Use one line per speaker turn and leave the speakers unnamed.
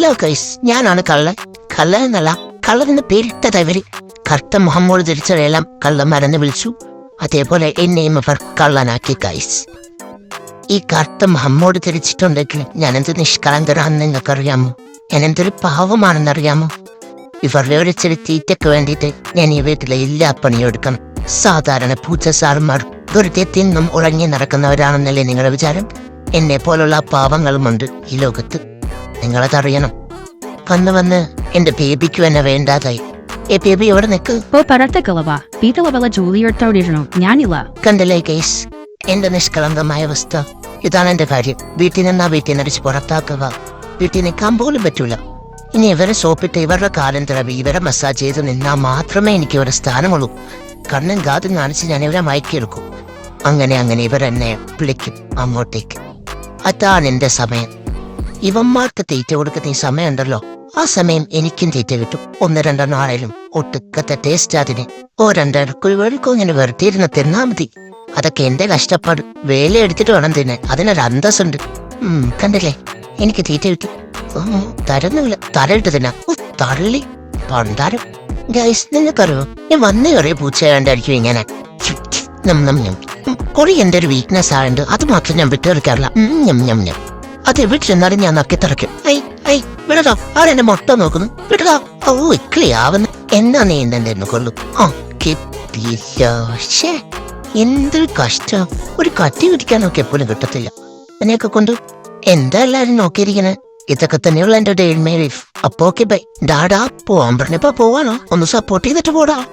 Law കൈസ് ഞാനാണ് കള്ളൻ. കള്ളൻ എന്നല്ല കള്ളനെന്ന് പേരിട്ടത് ഇവർ കറുത്ത മുഹമ്മോട് ധരിച്ചവരെല്ലാം കള്ളന്മാരെന്ന് വിളിച്ചു. അതേപോലെ എന്നെയും അവർ കള്ളനാക്കി കൈസ് ഈ കറുത്ത മുഹമ്മോട് ധരിച്ചിട്ടുണ്ടെങ്കിൽ ഞാനെന്ത് നിഷ്കളങ്കരാണെന്ന് നിങ്ങൾക്കറിയാമോ? ഞാനെന്തൊരു പാവമാണെന്നറിയാമോ ഇവരുടെ ഒരു ചെറിയ തീറ്റയ്ക്ക് വേണ്ടിയിട്ട് ഞാൻ ഈ വീട്ടിലെ എല്ലാ പണിയും എടുക്കണം. സാധാരണ പൂച്ച സാറുമാർ വെറുതെ തിന്നും ഉറങ്ങി നടക്കുന്നവരാണെന്നല്ലേ നിങ്ങളുടെ വിചാരം? എന്നെ പോലുള്ള പാവങ്ങളുമുണ്ട് ഈ ലോകത്ത്. നിങ്ങളതറിയണം. വന്ന് വന്ന് എന്റെ ബേബിക്ക് തന്നെ വേണ്ടാതായി. ഏ ബേബി എവിടെ നിൽക്ക്
ഓ പറത്തക്കളവാ വീട്ടിലെ വല്ല ജോലി എടുത്തോണ്ടിരുന്നു ഞാനില്ല.
കണ്ടല്ലേ കേസ്? എന്റെ നിഷ്കളങ്കമായ അവസ്ഥ. ഇതാണ് എന്റെ കാര്യം. വീട്ടിൽ നിന്നാ വീട്ടിൽ നടിച്ച് പുറത്താക്കുക. വീട്ടിൽ നിൽക്കാൻ പോലും പറ്റൂല. ഇനി ഇവരെ സോപ്പിട്ട് ഇവരുടെ കാലം തിളവി ഇവരെ മസാജ് ചെയ്ത് നിന്നാൽ മാത്രമേ എനിക്ക് ഇവരുടെ സ്ഥാനമുള്ളൂ. കണ്ണും കാതും കാണിച്ച് ഞാൻ ഇവരെ മയക്കിയെടുക്കും. അങ്ങനെ അങ്ങനെ ഇവരെന്നെ വിളിക്കും അങ്ങോട്ടേക്ക്. അതാണ് എന്റെ സമയം. ഇവന്മാർക്ക് തീറ്റ കൊടുക്കുന്ന ഈ സമയമുണ്ടല്ലോ. ആ സമയം എനിക്കും തീറ്റ കിട്ടും. ഒന്ന് രണ്ടെണ്ണം ആണേലും ഒട്ടുക്കത്തെ ടേസ്റ്റ് അതിന്. ഓ രണ്ടരക്കുഴി വഴിക്കോ ഇങ്ങനെ വെറുതെ തിന്നാ മതി. അതൊക്കെ എന്റെ കഷ്ടപ്പാട്. വേല എടുത്തിട്ട് വേണം തിന്നെ അതിനൊരു അന്തസ്സുണ്ട്. കണ്ടില്ലേ? എനിക്ക് തീറ്റ കിട്ടി. തരുന്നില്ല. തരയിട്ട് തിന്നാ. തള്ളി. പണ്ടാരം. ഗൈസ് നിങ്ങൾക്കറിയോ? ഞാൻ വന്നു കയറിയ പൂച്ച കണ്ടായിരിക്കും ഇങ്ങനെ നം, നം. ഉം, കൊറി എന്റെ ഒരു വീക്ക്നെസ് ആയതുകൊണ്ട് അത് മാത്രം ഞാൻ വിട്ടെടുക്കാറില്ല ഉം, ഞം, ഞം, ഞം. അത് എവിടെ ചെന്നാലും ഞാൻ നക്കി തറയ്ക്കും ഐ ഐ വിടടാ ആരെന്നെ മൊട്ട നോക്കുന്നു? വിടടാ. ഓ ഇക്ലിയാവുന്നു എന്നാ നീ എന്തെന്നു കൊള്ളു ആ കിട്ടിയില്ലേ. എന്തൊരു കഷ്ടം. ഒരു കട്ടി പിടിക്കാനൊക്കെ എപ്പോഴും കിട്ടത്തില്ല. എന്നെയൊക്കെ കൊണ്ട് എന്താ എല്ലാരും നോക്കിയിരിക്കണേ? ഇതൊക്കെ തന്നെയുള്ള എന്റെ ഡെയിൻ ലൈഫ്. അപ്പൊ ഓക്കെ ബൈ. ഡാഡാ പോവാൻ പറഞ്ഞപ്പോ പോവാനോ ഒന്ന് സപ്പോർട്ട് ചെയ്തിട്ട് പോടാ.